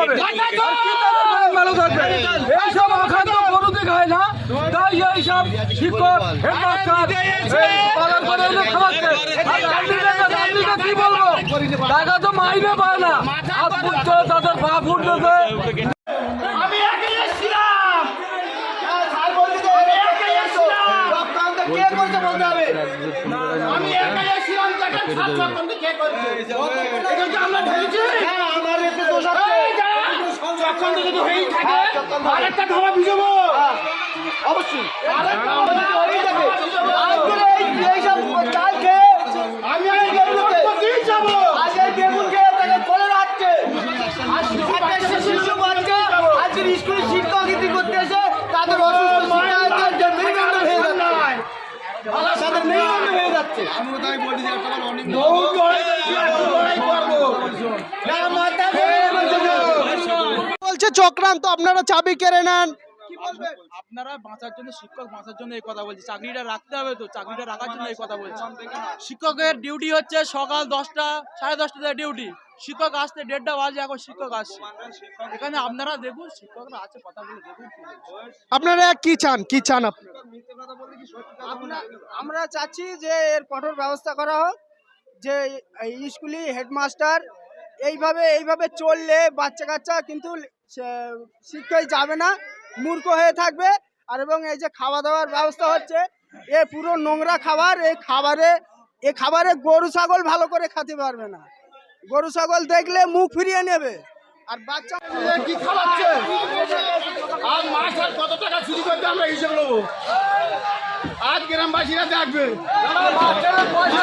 হবে। ভালো থাকবে। এইসব অখাদ্য গরুতে খায় না। তাই এইসব শিক্ষক হেডমাস্টার পালন করে খাওয়াচ্ছে। আর গান্ধীটাকে গান্ধীকে কি বলব? টাকা তো মাইনে পায় না। হাত ফুটছে তাদের পা ফুটতেছে আমি একাই এসেছিলাম। আমি একাই এসেছিলাম। আমি একাই এসেছিলাম দেখেন সাত রকম কে করেছে এটা কি আমরা ঢেলেছি এই যা, চক্রান্ত যদি হয়েই থাকে আরেকটা ধাবা ভিজাবো অবশ্যই আর এই গরুর দিয়েই যাব তাদের যে হয়ে যাচ্ছে তাদের মেরুদণ্ড হয়ে যাচ্ছে বহু লড়াই করেছি, এখন লড়াই করব। বলছে চক্রান্ত আপনারা চাবি কেড়ে নেন। আপনারা বাঁচার জন্য শিক্ষক বাঁচার জন্য এই কথা বলছি। চাকরিটা রাখতে হবে তো চাকরিটা রাখার জন্য এই কথা বলছি। শিক্ষকের ডিউটি হচ্ছে সকাল দশটা সাড়ে দশটা থেকে ডিউটি শিক্ষক আসতে দেড়টা বাজে এখন শিক্ষক আসছে। এখানে আপনারা দেখুন শিক্ষকরা আছে কথা বলে দেখুন কি আপনারা কি চান? কি চান আপনারা আমরা চাচ্ছি যে এর কঠোর ব্যবস্থা করা হোক যে স্কুলে হেডমাস্টার এইভাবে এইভাবে চললে বাচ্চা কাচ্চা কিন্তু সে- শিক্ষায় যাবে না মূর্খ হয়ে থাকবে। আর এবং এই যে খাওয়া দাওয়ার ব্যবস্থা হচ্ছে এ পুরো নোংরা খাবার এই খাবারে এ খাবারে গরু ছাগল ভালো করে খেতে পারবে না। গরু ছাগল দেখলে মুখ ফিরিয়ে নেবে। আর বাচ্চা কি খাওয়াচ্ছে? আর মাস আর কত টাকা চুরি করতে আমরা হিসেব নেব? আজ গ্রামবাসীরা দেখবে। পয়সা